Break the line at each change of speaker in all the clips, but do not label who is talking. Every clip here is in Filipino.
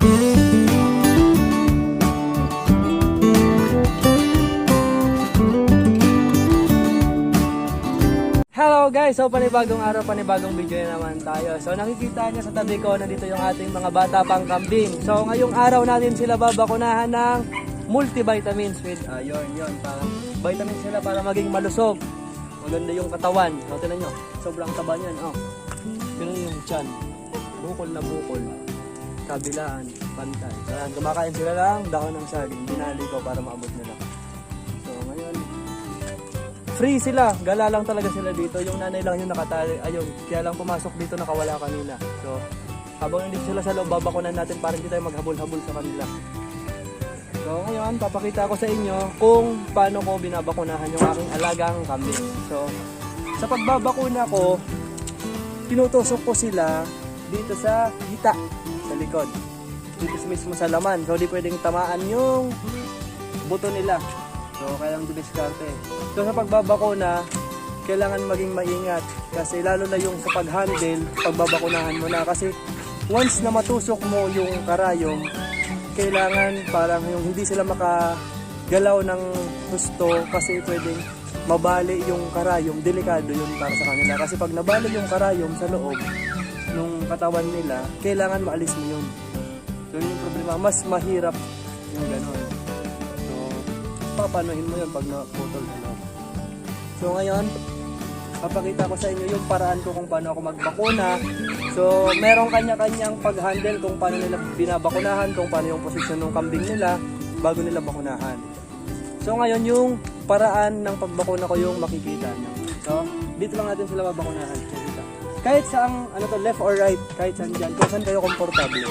Hello guys! So panibagong araw, panibagong video na naman tayo. So nakikita niyo sa tabi ko, nandito yung ating mga bata pang kambing. So ngayong araw natin sila babakunahan ng multivitamins with, ayun, yun, para vitamins sila para maging malusog. Maganda yung katawan. So tinan nyo, sobrang taba niyan. Oh. Nyo yung tiyan. Bukol na bukol. Kabilaan, pantay. Yan, kumakain sila lang dahon ng saging. Binali ko para maabot nila. So ngayon, free sila. Gala lang talaga sila dito. Yung nanay lang yung nakatali. Ayun, kaya lang pumasok dito nakawala kanina. So, habang nandito sila sa loob, babakunan natin para hindi tayo maghabol-habol sa kanila. So, ngayon, papakita ko sa inyo kung paano ko binabakunahan yung aking alagang kambing. So, sa pagbabakuna ko, tinutusok ko sila dito sa hita, sa likod. Dito mismo sa laman. So, di pwedeng tamaan yung buto nila. So, kailangan dumiskarte. So, sa pagbabakuna, kailangan maging maingat. Kasi lalo na yung sa pag-handle, pagbabakunahan mo na. Kasi once na matusok mo yung karayom, kailangan parang yung hindi sila makagalaw ng gusto kasi pwedeng mabali yung karayom. Delikado yun para sa kanila. Kasi pag nabali yung karayom sa loob nung katawan nila, kailangan maalis mo yun. So, yun yung problema. Mas mahirap yung gano'n. So, papanuhin mo yun pag naputol ka na. So ngayon, papakita ko sa inyo yung paraan ko kung paano ako magbakuna. So, merong kanya-kanyang pag-handle kung paano nila binabakunahan, kung paano yung posisyon ng kambing nila bago nila bakunahan. So ngayon, yung paraan ng pagbakuna ko yung makikita nyo. So, dito lang natin sila babakunahan. Kahit saang, ano to, left or right, kahit saan dyan, kung saan kayo komportable.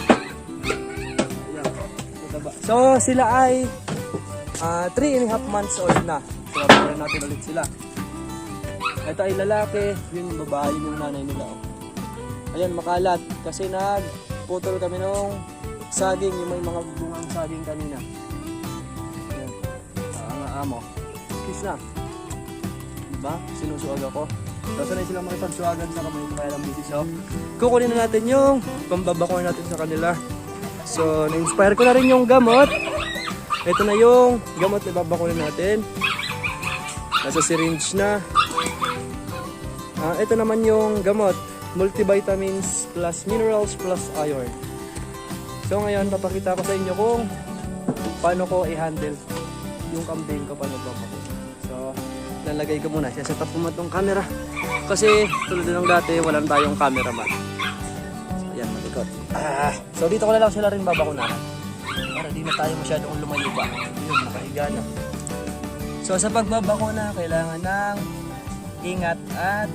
So, sila ay 3 and a half months old na. So, babakunan natin ulit sila. Ito ay lalaki, yun yung babae, yun yung nanay nila. Oh. Ayan, makalat. Kasi nagputol kami nung saging, yung may mga bungang saging kanina. Ayan. Ah, nga amo. Kiss na. Diba? Sinusuag ako. So, sanay silang makipagsuagan sa kamay kaya lang busy. So, kukunin na natin yung pambabako natin sa kanila. So, na-inspire ko na rin yung gamot. Ito na yung gamot na babakunin natin. Nasa syringe na. Ah, ito naman yung gamot. Multivitamins plus minerals plus iron. So ngayon, papakita ko sa inyo kung paano ko i-handle yung kambing ko paano ba So, lalagay ko muna. Siya set up ko muna camera. Kasi tulad ng dati, walang tayong cameraman. So, ayan, malikot. Ah, so dito ko na lang sila rin babakunahan. Para di na tayo masyadong lumayo pa. Yun, nakahiga na. So sa pagbabakuna, kailangan ng ingat at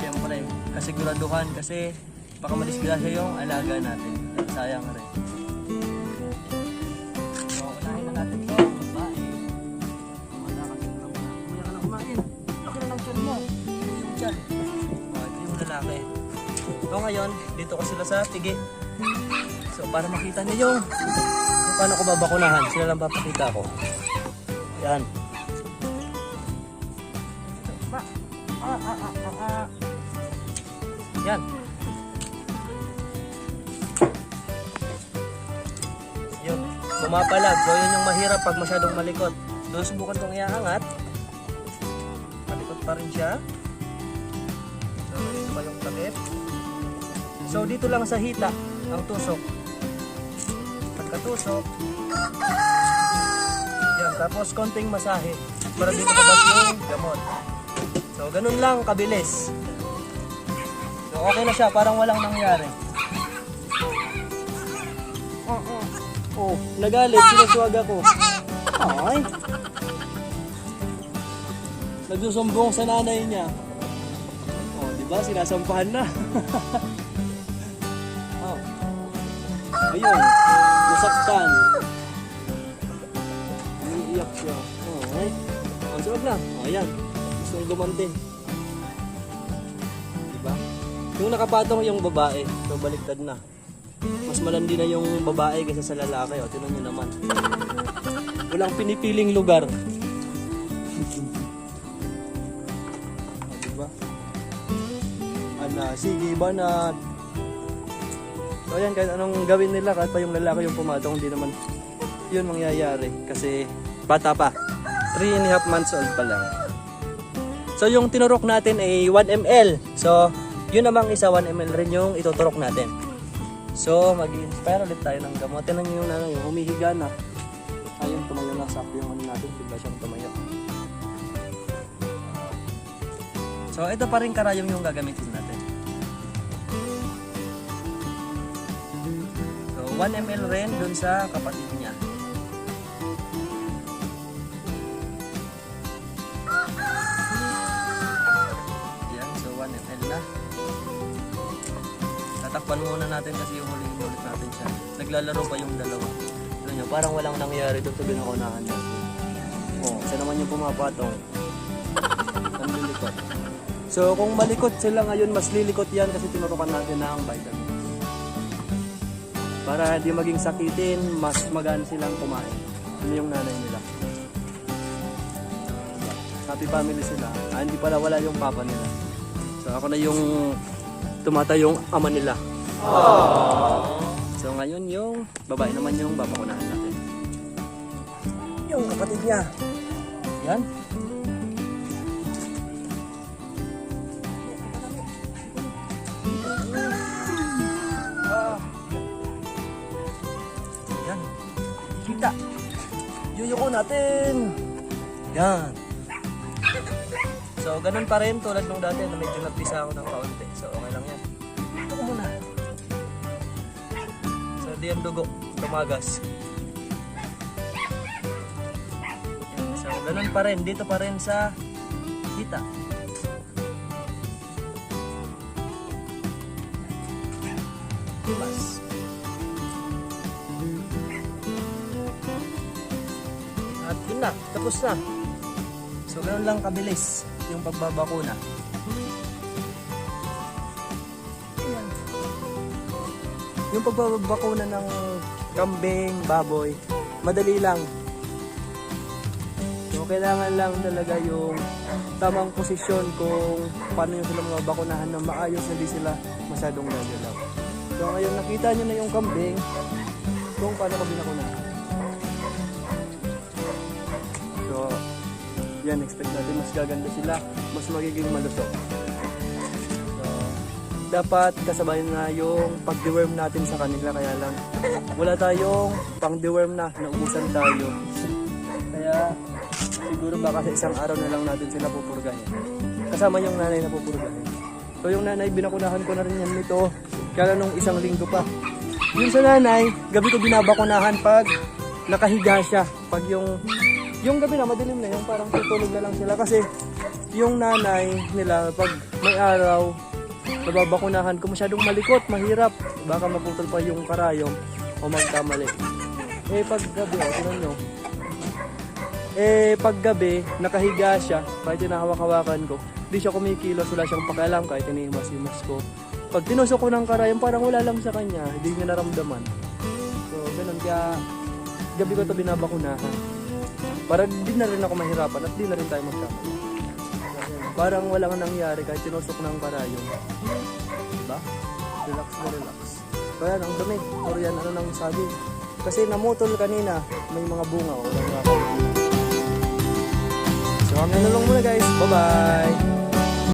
siyempre kasiguraduhan kasi baka madisgrasya yung alaga natin. At sayang rin. So ngayon, dito ko sila sa tigi. So para makita niyo kung paano ko babakunahan, sila lang papakita ko. Yan. Ba. Yan. Yun. Pumapalag. So, yun yung mahirap pag masyadong malikot. Doon subukan kong iaangat. Malikot pa rin siya. So, dito pa yung takip. So, dito lang sa hita ang tusok. Pagkatusok, yan, tapos konting masahe para di lumabas yung gamot. So, ganun lang kabilis. So, okay na siya, parang walang nangyari. Oh, oh. Oh, nagalit, sinuswag ako. Ay. Nagsusumbong sa nanay niya. Oh, di ba? Sinasampahan na. Ayun, nasaktan. Umiiyak siya. Ay. Oh, suwag na. Oh, ayan. Gusto nang gumanti. Diba? Yung nakapatong yung babae, so baliktad na. Mas malandi na yung babae kaysa sa lalaki. O, tinan nyo naman. Walang pinipiling lugar. diba? Ana, sige ba na So ayan, kahit anong gawin nila, kahit pa yung lalaki yung pumatong, hindi naman yun mangyayari. Kasi bata pa. 3 and a half months old pa lang. So yung tinurok natin ay 1 ml. So yun namang isa 1 ml rin yung ituturok natin. So mag-inspire ulit tayo ng gamot. Tinan nyo yung nanay, humihiga na. Ayun, tumayo na sa yung ano natin, bigla siyang tumayo. So ito pa rin karayom yung gagamitin 1 ml rin dun sa kapatid niya. Yan, so 1 ml na. Tatakpan muna natin kasi yung huling ulit natin siya. Naglalaro pa yung dalawa. Ano nyo, parang walang nangyari doon sa binakunahan natin. Oh, isa naman yung pumapatong. Ang lilikot. So kung malikot sila ngayon, mas lilikot yan kasi tinurukan natin ng vitamins. Para hindi maging sakitin, mas magaan silang kumain. Yun yung nanay nila. Happy family sila. Ah, hindi pala wala yung papa nila. So ako na yung tumatayong ama nila. So ngayon yung babae naman yung babakunahan natin. Yung kapatid niya. Yan. Kita. Yuyuko natin. Yan. So, ganun pa rin tulad nung dati na medyo nagpisa ako ng kaunti. So, okay lang yan. Ito ko muna. So, di ang dugo. Tumagas. So, ganun pa rin. Dito pa rin sa kita. Himas. Na. Tapos na. So, ganun lang kabilis yung pagbabakuna. Ayan. Yung pagbabakuna ng kambing, baboy, madali lang. So, kailangan lang talaga yung tamang posisyon kung paano yung sila mababakunahan ng maayos, hindi sila masyadong gagalaw. So, ngayon nakita nyo na yung kambing kung paano ko binakunahan. Yan, expect natin mas gaganda sila, mas magiging malusog. So, dapat kasabayan na yung pag-deworm natin sa kanila, kaya lang wala tayong pang-deworm na, naubusan tayo. Kaya, siguro baka sa isang araw na lang natin sila pupurgahin. Kasama yung nanay na pupurgahin. So, yung nanay, binakunahan ko na rin yan nito, kaya nung isang linggo pa. Yung sa nanay, gabi ko binabakunahan pag nakahiga siya. Pag yung yung gabi na madilim na yung parang tutulog na lang sila kasi yung nanay nila pag may araw nababakunahan ko masyadong malikot, mahirap. Baka maputol pa yung karayom o magkamali. Eh pag gabi, oh, tingnan nyo. Eh pag gabi, nakahiga siya, kahit tinahawak-hawakan ko, di siya kumikilos, wala siyang pakialam kahit inihimas-himas ko. Pag tinusok ko ng karayom, parang wala lang sa kanya, hindi niya naramdaman. So, ganun. Kaya, gabi ko to binabakunahan. Para di na rin ako mahirapan at di na rin tayo magkamali. Parang walang nangyari kahit tinusok ng karayom. Diba? Relax na relax. Kaya ang dumi. Or yan, ano nang sabi. Kasi namutol kanina, may mga bunga. Wala So hanggang na lang muna guys. Bye-bye!